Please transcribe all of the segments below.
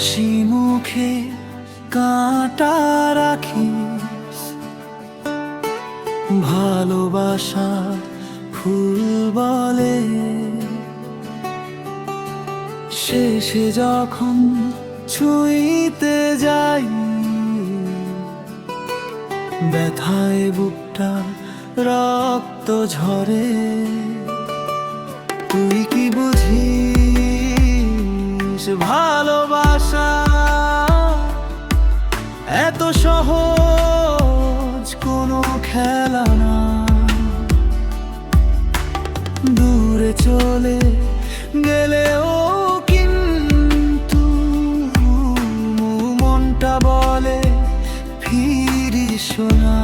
হাসি মুখে কাঁটা রাখিস। ভালোবাসা ফুল বলে। শেষে যখন ছুঁইতে যাই, ব্যথায় বুকটা রক্ত ঝরে। তুই কি বুঝিস ভালোবাসা ফিরিস না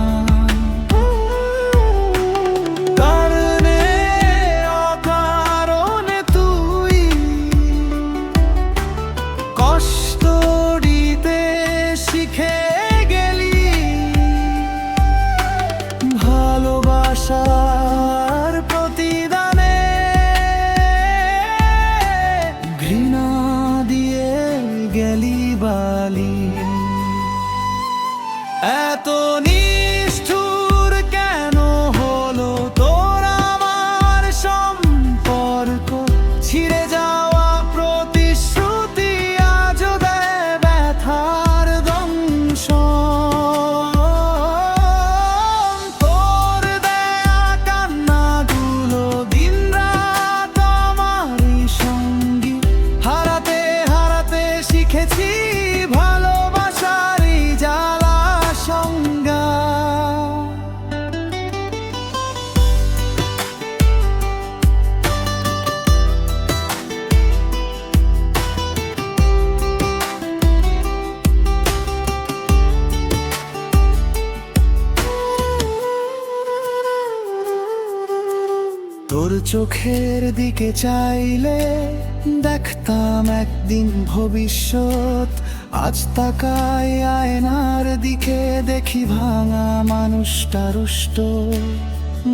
কারণে কষ্ট দিতে শিখে গেলি। ঘৃণা দিয়ে গেলি বালি। tô. তোর চোখের দিকে চাইলে দেখতাম একদিন ভবিষ্যৎ। আজ তাকাই আয়নার দিকে দেখি ভাঙা মানুষটা রুষ্ট।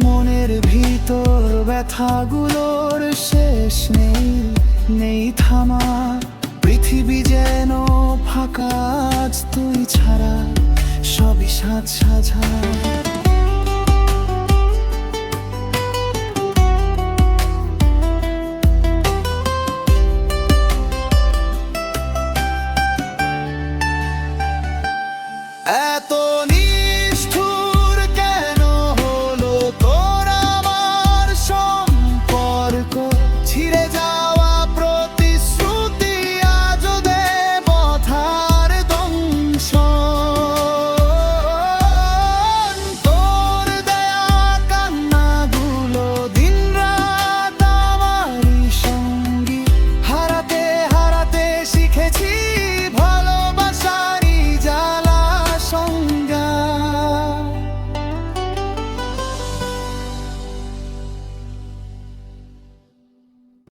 মনের ভিতর ব্যথাগুলোর শেষ নেই নেই থামা। পৃথিবী যেন ফাঁকা, আজ তুই ছাড়া, সবই সাজ সাজা।